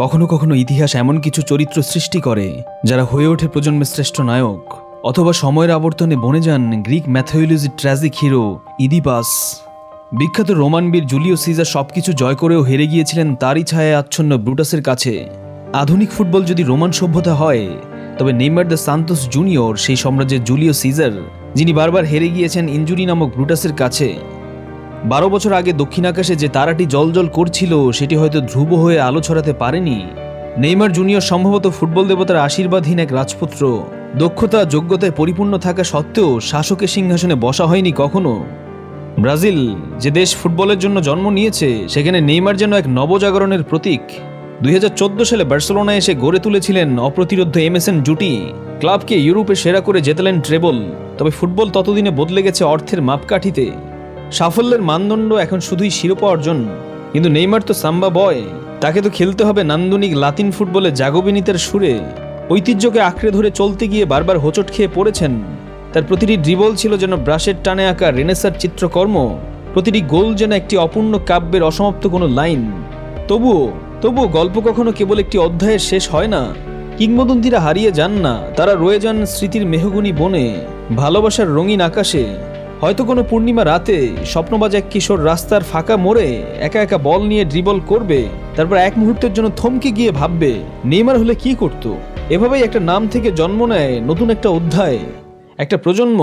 কখনো কখনো ইতিহাস এমন কিছু চরিত্র সৃষ্টি করে, যারা হয়ে ওঠে প্রজন্মের শ্রেষ্ঠ নায়ক। অথবা সময়ের আবর্তনে বনে যান Greek mythology tragic hero Oedipus. বিখ্যাত রোমান বীর জুলিও সিজার সবকিছু জয় করেও হেরে গিয়েছিলেন তারই ছায়ায় আচ্ছন্ন ব্রুটাসের কাছে। আধুনিক ফুটবল যদি রোমান সভ্যতা হয়, তবে নেইমার দ্য সান্তোস জুনিয়র, সেই সাম্রাজ্যের জুলিও সিজার, যিনি বারবার হেরে গিয়েছেন ইঞ্জুরি নামক ব্রুটাসের কাছে। বারো বছর আগে দক্ষিণ আকাশে যে তারাটি জলজল করছিল, সেটি হয়তো ধ্রুব হয়ে আলো ছড়াতে পারেনি। নেইমার জুনিয়র সম্ভবত ফুটবল দেবতার আশীর্বাদহীন এক রাজপুত্র। দক্ষতা, যোগ্যতায় পরিপূর্ণ থাকা সত্ত্বেও শাসকের সিংহাসনে বসা হয়নি কখনো। ব্রাজিল যে দেশ ফুটবলের জন্য জন্ম নিয়েছে, সেখানে নেইমার যেন এক নবজাগরণের প্রতীক। দুই হাজার চোদ্দ সালে বার্সেলোনা এসে গড়ে তুলেছিলেন অপ্রতিরোধ্য এমএসএন জুটি। ক্লাবকে ইউরোপে সেরা করে জেতালেন ট্রেবল, তবে ফুটবল ততদিনে বদলে গেছে অর্থের মাপকাঠিতে। সাফল্যের মানদণ্ড এখন শুধুই শিরোপা অর্জন। কিন্তু নেইমার তো সাম্বা বয়। তাকে তো খেলতে হবে নান্দনিক লাতিন ফুটবলে জাগবিনীতের সুরে। ঐতিহ্যকে আঁকড়ে ধরে চলতে গিয়ে বারবার হোঁচট খেয়ে পড়েছেন। তার প্রতিটি ড্রিবল ছিল যেন ব্রাশের টানে আঁকা রেনেসার চিত্রকর্ম। প্রতিটি গোল যেন একটি অপূর্ণ কাব্যের অসমাপ্ত কোনো লাইন। তবুও তবুও গল্প কখনো কেবল একটি অধ্যায়ের শেষ হয় না। কিংবদন্তিরা হারিয়ে যান না। তারা রয়ে যান স্মৃতির মেহগুনি বনে। ভালোবাসার রঙিন আকাশে। হয়তো কোনো পূর্ণিমা রাতে স্বপ্নবাজ এক কিশোর রাস্তার ফাঁকা মোড়ে একা একা বল নিয়ে ড্রিবল করবে, তারপর এক মুহূর্তের জন্য থমকে গিয়ে ভাববে, নেইমার হলে কি করতো? এভাবেই একটা নাম থেকে জন্ম নেয় নতুন একটা অধ্যায়, একটা প্রজন্ম।